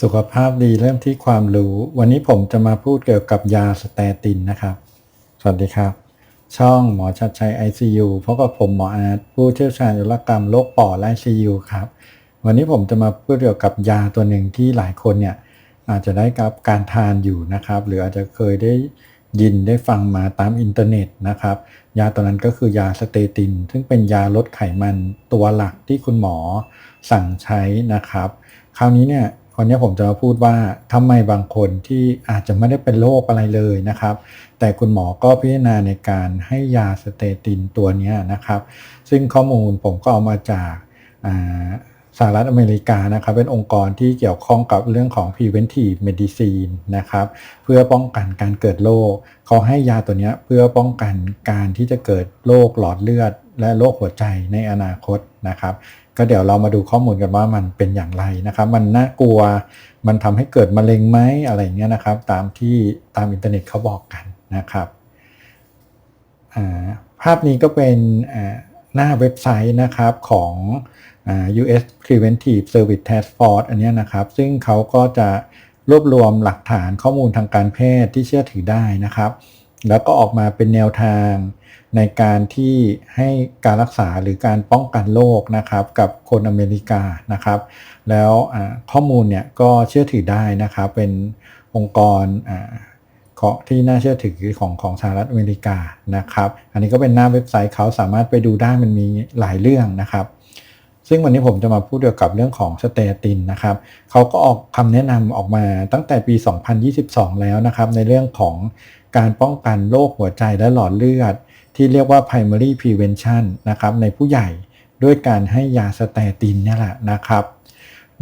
สุขภาพดีเริ่มที่ความรู้ วันนี้ผมจะมาพูดเกี่ยวกับยาสเตตินนะครับ สวัสดีครับ ช่องหมอชัดชัย ICU พบกับผมหมออาร์ตผู้เชี่ยวชาญยุรกรรมโรคปอดและ ICU ครับ วันนี้ผมจะมาพูดเกี่ยวกับยาตัวหนึ่งที่หลายคนเนี่ยอาจจะได้กับการทานอยู่นะครับ หรืออาจจะเคยได้ยินได้ฟังมาตามอินเทอร์เน็ตนะครับ ยาตัวนั้นก็คือยาสเตติน ซึ่งเป็นยาลดไขมันตัวหลักที่คุณหมอสั่งใช้นะครับ คราวนี้เนี่ย วันนี้ผมจะมาพูดว่าทำไมบางคนที่อาจจะไม่ได้เป็นโรคอะไรเลยนะครับ แต่คุณหมอก็พิจารณาในการให้ยาสเตตินตัวนี้นะครับ ซึ่งข้อมูลผมก็เอามาจากสหรัฐอเมริกานะครับเป็นองค์กรที่เกี่ยวข้องกับเรื่องของ preventive medicine นะครับเพื่อป้องกันการเกิดโรคเขาให้ยาตัวนี้เพื่อป้องกันการที่จะเกิดโรคหลอดเลือด และโรคหัวใจในอนาคตนะครับ ก็เดี๋ยวเรามาดูข้อมูลกันว่ามันเป็นอย่างไรนะครับ มันน่ากลัวมันทำให้เกิดมะเร็งไหมอะไรเงี้ยนะครับ ตามที่ตามอินเทอร์เน็ตเขาบอกกันนะครับภาพนี้ก็เป็นหน้าเว็บไซต์นะครับของ US Preventive Service Task Force อันนี้นะครับ ซึ่งเขาก็จะรวบรวมหลักฐานข้อมูลทางการแพทย์ที่เชื่อถือได้นะครับ แล้วก็ออกมาเป็นแนวทาง ในการที่ให้การรักษาหรือการป้องกันโรคนะครับกับคนอเมริกานะครับ แล้วข้อมูลเนี่ยก็เชื่อถือได้นะครับ เป็นองค์กรที่น่าเชื่อถือของของสหรัฐอเมริกานะครับ อันนี้ก็เป็นหน้าเว็บไซต์เขาสามารถไปดูได้มันมีหลายเรื่องนะครับซึ่งวันนี้ผมจะมาพูดเกี่ยวกับเรื่องของสเตตินนะครับเขาก็ออกคำแนะนำออกมาตั้งแต่ปี 2022 แล้วนะครับ ในเรื่องของการป้องกันโรคหัวใจและหลอดเลือด ที่เรียกว่า primary prevention นะครับในผู้ใหญ่ด้วยการให้ยาสเตตินนี่แหละนะครับ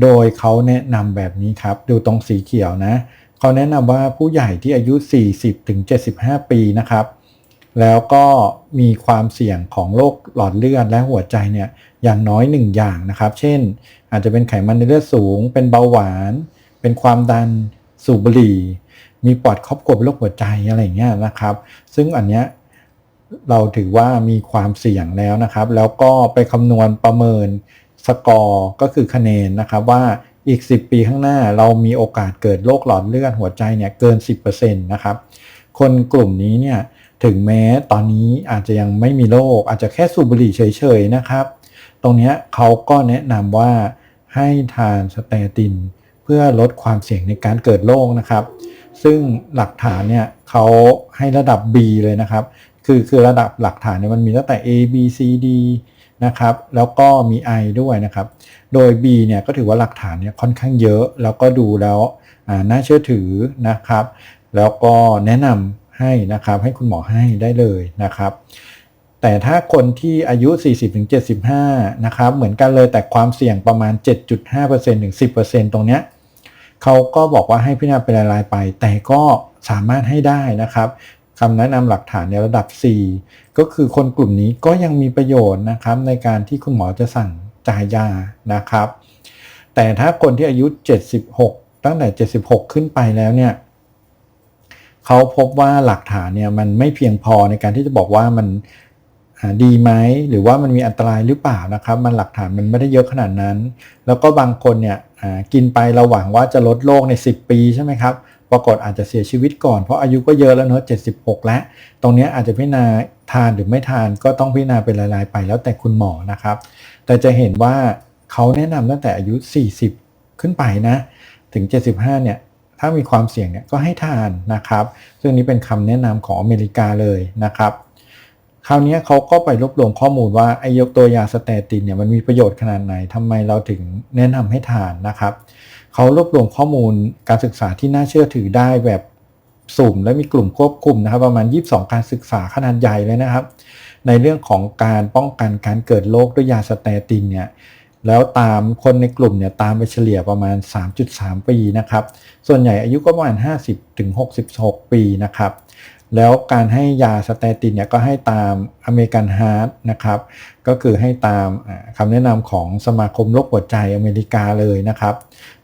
โดยเขาแนะนำแบบนี้ครับ ดูตรงสีเขียวนะเขาแนะนำว่าผู้ใหญ่ที่อายุ 40-75 ปีนะครับ แล้วก็มีความเสี่ยงของโรคหลอดเลือดและหัวใจเนี่ยอย่างน้อย1อย่างนะครับ เช่น อาจจะเป็นไขมันในเลือดสูง เป็นเบาหวาน เป็นความดันสูบบุหรี่ มีปอดครอบครัวเป็นโรคหัวใจอะไรเงี้ยนะครับ ซึ่งอันเนี้ย เราถือว่ามีความเสี่ยงแล้วนะครับ แล้วก็ไปคำนวณประเมินสกอร์ก็คือคะแนนนะครับว่าอีก 10 ปีข้างหน้าเรามีโอกาสเกิดโรคหลอดเลือดหัวใจเนี่ยเกิน 10%นะครับ คนกลุ่มนี้เนี่ยถึงแม้ตอนนี้อาจจะยังไม่มีโรคอาจจะแค่สูบบุหรี่เฉยๆนะครับ ตรงนี้เขาก็แนะนำว่าให้ทานสเตติน เพื่อลดความเสี่ยงในการเกิดโรคนะครับ ซึ่งหลักฐานเนี่ยเขาให้ระดับ B เลยนะครับ คือคือระดับหลักฐานเนี่ยมันมีตั้งแต่ A B C D นะครับแล้วก็มี I ด้วยนะครับ โดย B เนี่ยก็ถือว่าหลักฐานเนี่ยค่อนข้างเยอะ แล้วก็ดูแล้วน่าเชื่อถือนะครับ แล้วก็แนะนำให้นะครับให้คุณหมอให้ได้เลยนะครับ แต่ถ้าคนที่อายุ 40-75 นะครับ เหมือนกันเลยแต่ความเสี่ยงประมาณ 7.5%ถึง 10%ตรงเนี้ยเขาก็บอกว่าให้พิจารณาเป็นรายไป แต่ก็สามารถให้ได้นะครับ คำแนะนำหลักฐานในระดับ 4 ก็คือคนกลุ่มนี้ก็ยังมีประโยชน์นะครับในการที่คุณหมอจะสั่งจ่ายยานะครับ แต่ถ้าคนที่อายุ 76 ตั้งแต่ 76 ขึ้นไปแล้วเนี่ยเขาพบว่าหลักฐานเนี่ยมันไม่เพียงพอในการที่จะบอกว่ามันดีไหมหรือว่ามันมีอันตรายหรือเปล่านะครับ มันหลักฐานมันไม่ได้เยอะขนาดนั้น แล้วก็บางคนเนี่ยกินไปเราหวังว่าจะลดโรคใน 10 ปีใช่ไหมครับ ปรากฏอาจจะเสียชีวิตก่อนเพราะอายุก็เยอะแล้วเนอะ76 แล้ว ตรงนี้อาจจะพิจารณาทานหรือไม่ทานก็ต้องพิจารณาเป็นรายๆไปแล้วแต่คุณหมอนะครับ แต่จะเห็นว่าเขาแนะนำตั้งแต่อายุ 40 ขึ้นไปนะ ถึง 75 เนี่ย ถ้ามีความเสี่ยงเนี่ยก็ให้ทานนะครับ ซึ่งนี้เป็นคำแนะนำของอเมริกาเลยนะครับ คราวนี้เขาก็ไปรวบรวมข้อมูลว่าไอ้ยกตัวยาสเตตินเนี่ยมันมีประโยชน์ขนาดไหนทำไมเราถึงแนะนำให้ทานนะครับ เขารวบรวมข้อมูลการศึกษาที่น่าเชื่อถือได้แบบสุ่มและมีกลุ่มควบคุมนะครับ ประมาณ 22 การศึกษาขนาดใหญ่เลยนะครับ ในเรื่องของการป้องกันการเกิดโรคด้วยยาสเตตินเนี่ยแล้วตามคนในกลุ่มเนี่ยตามไปเฉลี่ยประมาณ 3.3 ปีนะครับ ส่วนใหญ่อายุก็ประมาณ 50-66 ปีนะครับ แล้วการให้ยาสเตตินเนี่ยก็ให้ตามอเมริกันฮาร์ดนะครับ ก็คือให้ตามคำแนะนำของสมาคมโรคหัวใจอเมริกาเลยนะครับ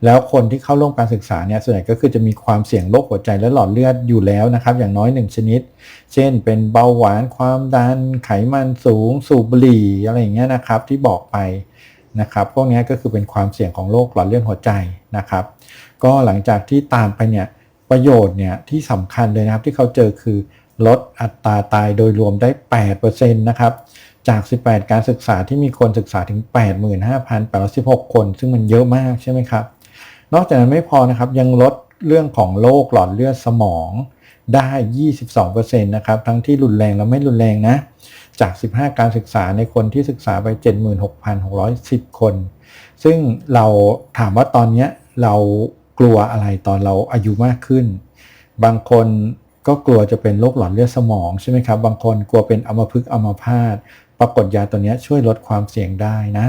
แล้วคนที่เข้าร่วมการศึกษาเนี่ยส่วนใหญ่ก็คือจะมีความเสี่ยงโรคหัวใจและหลอดเลือดอยู่แล้วนะครับ อย่างน้อย1ชนิด เช่น เป็นเบาหวานความดัน ไขมันสูง สูบบุหรี่อะไรอย่างเงี้ยนะครับที่บอกไปนะครับพวกนี้ก็คือเป็นความเสี่ยงของโรคหลอดเลือดหัวใจนะครับ ก็หลังจากที่ตามไปเนี่ย ประโยชน์เนี่ยที่สำคัญเลยนะครับที่เขาเจอคือลดอัตราตายโดยรวมได้ 8%นะครับ จาก 18 การศึกษาที่มีคนศึกษาถึง 85,816 คน ซึ่งมันเยอะมากใช่ไหมครับ นอกจากนั้นไม่พอนะครับยังลดเรื่องของโรคหลอดเลือดสมองได้ 22%นะครับ ทั้งที่รุนแรงและไม่รุนแรงนะ จาก 15 การศึกษาในคนที่ศึกษาไป 76,610 คน ซึ่งเราถามว่าตอนนี้เรา กลัวอะไรตอนเราอายุมากขึ้น บางคนก็กลัวจะเป็นโรคหลอดเลือดสมองใช่ไหมครับบางคนกลัวเป็นอัมพฤกษ์อัมพาตปรากฏยาตัวนี้ช่วยลดความเสี่ยงได้นะ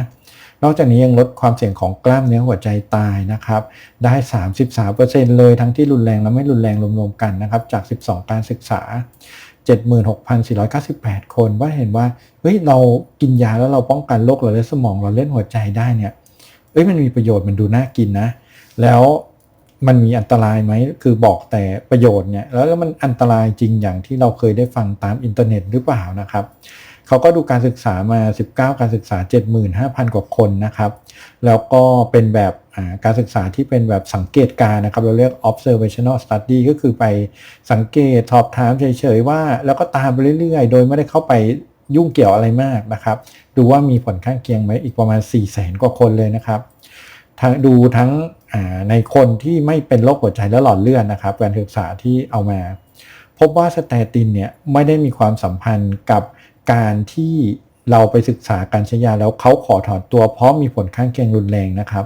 นอกจากนี้ยังลดความเสี่ยงของกล้ามเนื้อหัวใจตายนะครับ ได้ 33%เลยทั้งที่รุนแรงและไม่รุนแรงรวมๆกันนะครับ จาก 12 การศึกษา 76,498 คนว่าเห็นว่าเฮ้ยเรากินยาแล้วเราป้องกันโรคหลอดเลือดสมองเราเล่นหัวใจได้เนี่ยเอ้ยมันมีประโยชน์มันดูน่ากินนะ แล้ว มันมีอันตรายไหมคือบอกแต่ประโยชน์เนี่ยแล้วมันอันตรายจริงอย่างที่เราเคยได้ฟังตามอินเทอร์เน็ตหรือเปล่านะครับเขาก็ดูการศึกษามา 19 การศึกษา 75,000 กว่าคนนะครับ แล้วก็เป็นแบบการศึกษาที่เป็นแบบสังเกตการนะครับ เราเรียก observational study ก็คือไปสังเกตสอบถามเฉยๆว่า แล้วก็ตามไปเรื่อยๆ โดยไม่ได้เข้าไปยุ่งเกี่ยวอะไรมากนะครับ ดูว่ามีผลข้างเคียงไหมอีกประมาณ 4 0 0 0 0 0 กว่าคนเลยนะครับทั้งดูทั้ง ในคนที่ไม่เป็นโรคหัวใจและหลอดเลือดนะครับการศึกษาที่เอามา พบว่าสเตตินเนี่ยไม่ได้มีความสัมพันธ์กับการที่เราไปศึกษาการใช้ยาแล้วเขาขอถอนตัวเพราะมีผลข้างเคียงรุนแรงนะครับ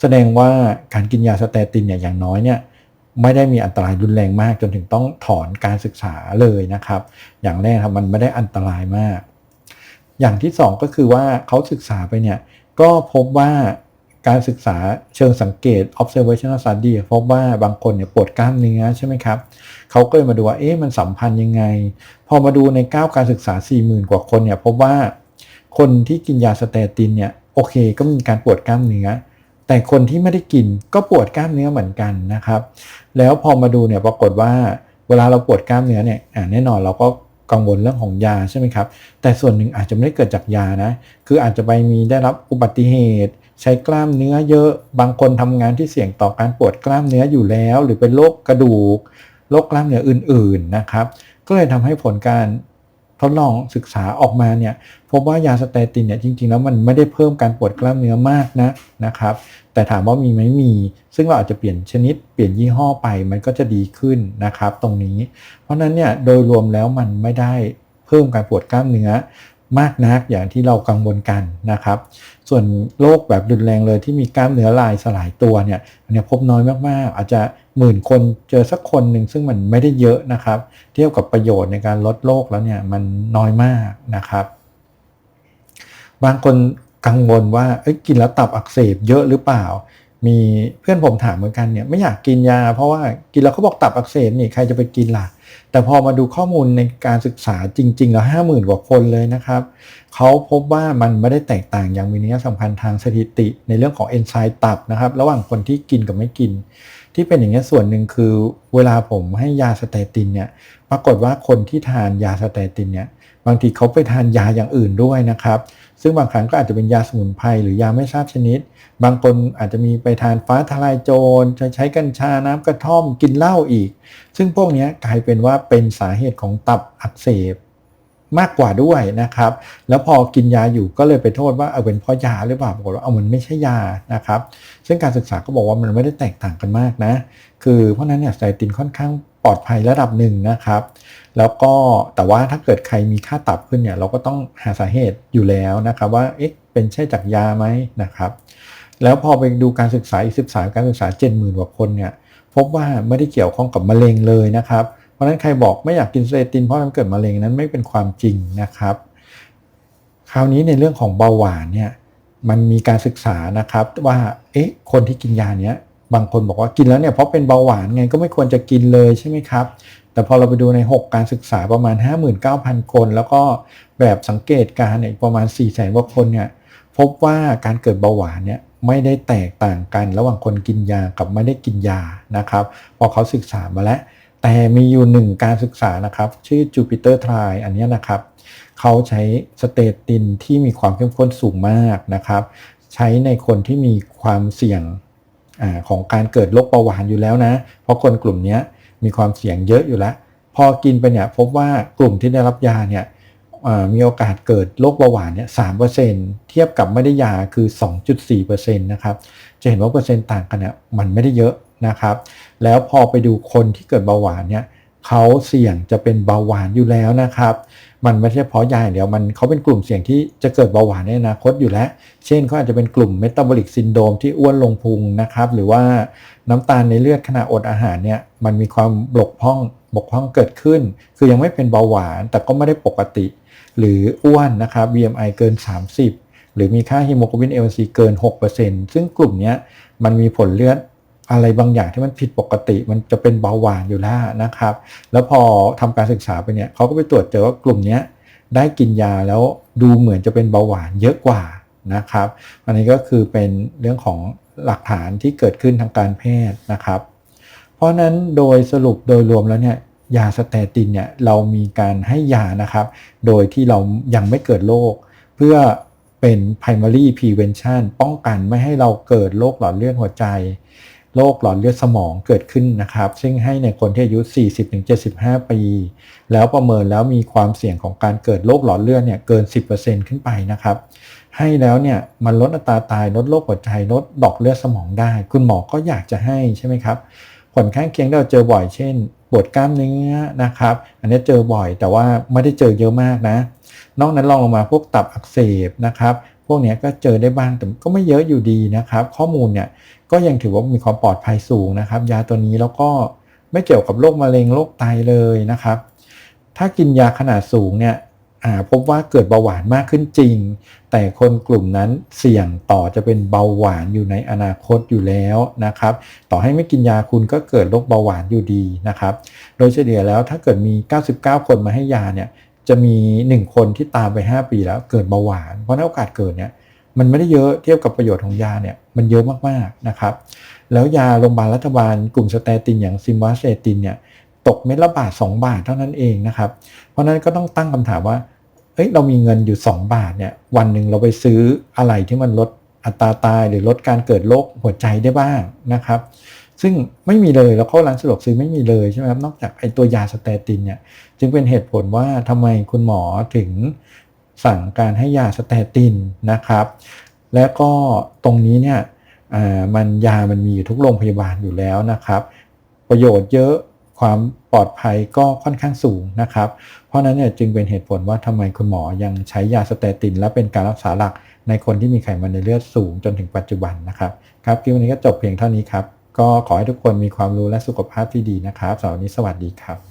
แสดงว่าการกินยาสเตตินเนี่ยอย่างน้อยเนี่ยไม่ได้มีอันตรายรุนแรงมากจนถึงต้องถอนการศึกษาเลยนะครับ อย่างแรกครับมันไม่ได้อันตรายมาก อย่างที่ 2 ก็คือว่าเขาศึกษาไปเนี่ยก็พบว่า การศึกษาเชิงสังเกต observational study พบว่าบางคนเนี่ยปวดกล้ามเนื้อใช่ไหมครับเขาก็เลยมาดูว่าเอ๊ะมันสัมพันธ์ยังไง พอมาดูใน9การศึกษา 40,000 กว่าคนเนี่ยพบว่าคนที่กินยาสเตตินเนี่ยโอเคก็มีการปวดกล้ามเนื้อ แต่คนที่ไม่ได้กินก็ปวดกล้ามเนื้อเหมือนกันนะครับ แล้วพอมาดูเนี่ยปรากฏว่าเวลาเราปวดกล้ามเนื้อเนี่ยแน่นอนเราก็กังวลเรื่องของยาใช่ไหมครับ แต่ส่วนหนึ่งอาจจะไม่ได้เกิดจากยานะ คืออาจจะไปมีได้รับอุบัติเหตุ ใช้กล้ามเนื้อเยอะ บางคนทำงานที่เสี่ยงต่อการปวดกล้ามเนื้ออยู่แล้ว หรือเป็นโรคกระดูกโรคกล้ามเนื้ออื่น ๆนะครับ ก็เลยทำให้ผลการทดลองศึกษาออกมาเนี่ยพบว่ายาสเตตินเนี่ยจริงๆ แล้วมันไม่ได้เพิ่มการปวดกล้ามเนื้อมากนะนะครับ แต่ถามว่ามีไหมมี ซึ่งเราอาจจะเปลี่ยนชนิดเปลี่ยนยี่ห้อไปมันก็จะดีขึ้นนะครับ ตรงนี้ เพราะนั้นเนี่ยโดยรวมแล้วมันไม่ได้เพิ่มการปวดกล้ามเนื้อ มากนักอย่างที่เรากังวลกันนะครับ ส่วนโรคแบบรุนแรงเลยที่มีกล้ามเนื้อลายสลายตัวเนี่ยอันนี้พบน้อยมากๆ อาจจะหมื่นคนเจอสักคนหนึ่งซึ่งมันไม่ได้เยอะนะครับ เทียบกับประโยชน์ในการลดโรคแล้วเนี่ยมันน้อยมากนะครับ บางคนกังวลว่ากินแล้วตับอักเสบเยอะหรือเปล่า มีเพื่อนผมถามเหมือนกันเนี่ยไม่อยากกินยา เพราะว่ากินแล้วเขาบอกตับอักเสบนี่ใครจะไปกินล่ะ แต่พอมาดูข้อมูลในการศึกษาจริง ๆ แล้วห้าหมื่นกว่าคนเลยนะครับเขาพบว่ามันไม่ได้แตกต่างอย่างมีนัยสัมพันธ์ทางสถิติ ในเรื่องของเอนไซม์ตับนะครับ ระหว่างคนที่กินกับไม่กิน ที่เป็นอย่างนี้ส่วนหนึ่งคือเวลาผมให้ยาสเตตินเนี่ยปรากฏว่าคนที่ทานยาสเตตินเนี่ยบางทีเขาไปทานยาอย่างอื่นด้วยนะครับ ซึ่งบางครั้งก็อาจจะเป็นยาสมุนไพรหรือยาไม่ทราบชนิด บางคนอาจจะมีไปทานฟ้าทลายโจรจะใช้กัญชาน้ำกระท่อมกินเหล้าอีก ซึ่งพวกนี้กลายเป็นว่าเป็นสาเหตุของตับอักเสบมากกว่าด้วยนะครับ แล้วพอกินยาอยู่ก็เลยไปโทษว่าเอาเป็นเพราะยาหรือเปล่าบอกว่าเอามันไม่ใช่ยานะครับ ซึ่งการศึกษาก็บอกว่ามันไม่ได้แตกต่างกันมากนะ คือเพราะนั้นเนี่ยไซตินค่อนข้างปลอดภัยระดับหนึ่งนะครับ แล้วก็แต่ว่าถ้าเกิดใครมีค่าตับขึ้นเนี่ยเราก็ต้องหาสาเหตุอยู่แล้วนะครับว่าเอ๊ะเป็นใช่จากยาไหมนะครับ แล้วพอไปดูการศึกษาอีกศึกษาการศึกษาเจ็ดหมื่นกว่าคนเนี่ยพบว่าไม่ได้เกี่ยวข้องกับมะเร็งเลยนะครับ เพราะฉะนั้นใครบอกไม่อยากกินเซตินเพราะมันเกิดมะเร็งนั้นไม่เป็นความจริงนะครับ คราวนี้ในเรื่องของเบาหวานเนี่ย มันมีการศึกษานะครับว่าเอ๊ะคนที่กินยาเนี้ยบางคนบอกว่ากินแล้วเนี่ยเพราะเป็นเบาหวานไงก็ไม่ควรจะกินเลยใช่ไหมครับ แต่พอเราไปดูใน 6 การศึกษาประมาณ 59,000 คน แล้วก็แบบสังเกตการเนี่ยประมาณ 4 0 0 0 0 0กว่าคนเนี่ยพบว่าการเกิดเบาหวานเนี่ยไม่ได้แตกต่างกัน ระหว่างคนกินยากับไม่ได้กินยานะครับ พอเขาศึกษามาแล้ว แต่มีอยู่หนึ่งการศึกษานะครับ ชื่อ Jupiter Trial อันนี้นะครับ เขาใช้สเตตินที่มีความเข้มข้นสูงมากนะครับ ใช้ในคนที่มีความเสี่ยงอของการเกิดโรคเบาหวานอยู่แล้วนะ เพราะคนกลุ่มนี้มีความเสี่ยงเยอะอยู่แล้ว พอกินไปเนี่ยพบว่ากลุ่มที่ได้รับยาเนี่ยมีโอกาสเกิดโรคเบาหวานเนี่ยสามเปอร์เซ็นเทียบกับไม่ได้ยาคือ 2.4เปอร์เซ็นต์นะครับ จะเห็นว่าเปอร์เซ็นต์ต่างกันเนี่ยมันไม่ได้เยอะนะครับ แล้วพอไปดูคนที่เกิดเบาหวานเนี่ยเขาเสี่ยงจะเป็นเบาหวานอยู่แล้วนะครับ มันไม่ใช่เพราะยาอย่างเดียวมันเขาเป็นกลุ่มเสี่ยงที่จะเกิดเบาหวานในอนาคตอยู่แล้ว เช่นเขาอาจจะเป็นกลุ่มเมตาบอลิกซินโดมที่อ้วนลงพุงนะครับ หรือว่าน้ำตาลในเลือดขณะอดอาหารเนี่ยมันมีความบกพร่องบกพร่องเกิดขึ้น คือยังไม่เป็นเบาหวาน แต่ก็ไม่ได้ปกติ หรืออ้วนนะครับ BMI เกิน 30 หรือมีค่าฮีโมโกลบิน A1C เกิน 6%ซึ่งกลุ่มนี้มันมีผลเลือด อะไรบางอย่างที่มันผิดปกติมันจะเป็นเบาหวานอยู่แล้วนะครับ แล้วพอทำการศึกษาไปเนี่ยเขาก็ไปตรวจเจอว่ากลุ่มนี้ได้กินยาแล้วดูเหมือนจะเป็นเบาหวานเยอะกว่านะครับ อันนี้ก็คือเป็นเรื่องของหลักฐานที่เกิดขึ้นทางการแพทย์นะครับ เพราะฉะนั้นโดยสรุปโดยรวมแล้วเนี่ยยาสเตตินเนี่ยเรามีการให้ยานะครับ โดยที่เรายังไม่เกิดโรคเพื่อเป็น primary prevention ป้องกันไม่ให้เราเกิดโรคหลอดเลือดหัวใจ โรคหลอดเลือดสมองเกิดขึ้นนะครับ ซึ่งให้ในคนที่อายุ 40-75 ปี แล้วประเมินแล้วมีความเสี่ยงของการเกิดโรคหลอดเลือดเนี่ยเกิน 10%ขึ้นไปนะครับ ให้แล้วเนี่ยมันลดอัตราตายลดโรคหัวใจลดดอกเลือดสมองได้ คุณหมอก็อยากจะให้ใช่ไหมครับ ผลข้างเคียงที่เราเจอบ่อยเช่นปวดกล้ามเนื้อนะครับ อันนี้เจอบ่อยแต่ว่าไม่ได้เจอเยอะมากนะ นอกนั้นลองลงมาพวกตับอักเสบนะครับ พวกนี้ก็เจอได้บ้างแต่ก็ไม่เยอะอยู่ดีนะครับ ข้อมูลเนี่ยก็ยังถือว่ามีความปลอดภัยสูงนะครับ ยาตัวนี้แล้วก็ไม่เกี่ยวกับโรคมะเร็งโรคไตเลยนะครับ ถ้ากินยาขนาดสูงเนี่ยพบว่าเกิดเบาหวานมากขึ้นจริง แต่คนกลุ่มนั้นเสี่ยงต่อจะเป็นเบาหวานอยู่ในอนาคตอยู่แล้วนะครับ ต่อให้ไม่กินยาคุณก็เกิดโรคเบาหวานอยู่ดีนะครับ โดยเฉลี่ยแล้วถ้าเกิดมี 99 คนมาให้ยาเนี่ย จะมี 1 คนที่ตามไป 5 ปีแล้วเกิดเบาหวาน เพราะนั้นโอกาสเกิดเนี่ยมันไม่ได้เยอะเทียบกับประโยชน์ของยาเนี่ยมันเยอะมากๆนะครับ แล้วยาโรงพยาบาลรัฐบาลกลุ่มสเตตินอย่างซิมวาเซตินเนี่ยตกเม็ดละบาท 2 บาทเท่านั้นเองนะครับ เพราะฉะนั้นก็ต้องตั้งคำถามว่าเอ้ยเรามีเงินอยู่ 2 บาทเนี่ยวันหนึ่งเราไปซื้ออะไรที่มันลดอัตราตายหรือลดการเกิดโรคหัวใจได้บ้างนะครับ ซึ่งไม่มีเลยแล้วเข้าร้านสะดวกซื้อไม่มีเลยใช่ไหมครับนอกจากไอตัวยาสเตตินเนี่ยจึงเป็นเหตุผลว่าทำไมคุณหมอถึงสั่งการให้ยาสเตตินนะครับ และก็ตรงนี้เนี่ยมันยามันมีอยู่ทุกโรงพยาบาลอยู่แล้วนะครับ ประโยชน์เยอะความปลอดภัยก็ค่อนข้างสูงนะครับ เพราะฉะนั้นเนี่ยจึงเป็นเหตุผลว่าทำไมคุณหมอยังใช้ยาสเตติน และเป็นการรักษาหลักในคนที่มีไขมันในเลือดสูงจนถึงปัจจุบันนะครับ ครับคลิปวันนี้ก็จบเพียงเท่านี้ครับ ก็ขอให้ทุกคนมีความรู้และสุขภาพที่ดีนะครับสำหรับวันนี้สวัสดีครับ